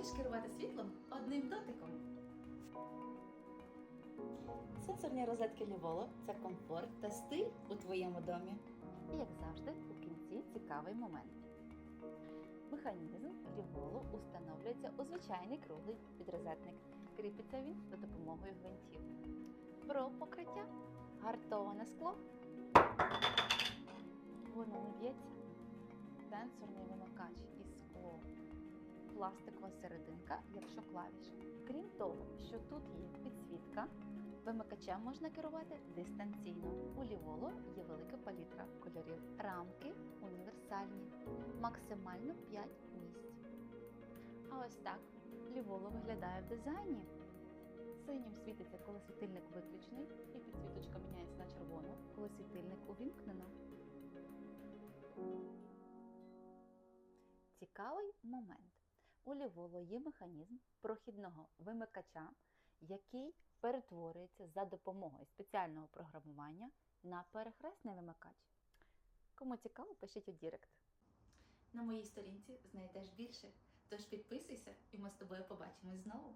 Хочеш керувати світлом одним дотиком? Сенсорні розетки Ліволо це комфорт та стиль у твоєму домі. І як завжди, у кінці цікавий момент. Механізм ріволу установлюється у звичайний круглий підрозетник. Кріпиться він за допомогою гвинтів. Про покриття гартоване скло. Воно не б'ється. Сенсорний вимикач із. Пластикова серединка, якщо клавіша. Крім того, що тут є підсвітка, Вимикачем можна керувати дистанційно. У ліволо є велика палітра кольорів. Рамки універсальні, максимально 5 місць. А ось так ліволо виглядає в дизайні. Синім світиться, коли світильник виключений, і підсвіточка міняється на червону, коли світильник увімкнено. Цікавий момент. У ліволо є механізм прохідного вимикача, який перетворюється за допомогою спеціального програмування на перехресний вимикач. Кому цікаво, пишіть у Дірект. На моїй сторінці знайдеш більше. Тож підписуйся, і ми з тобою побачимось знову.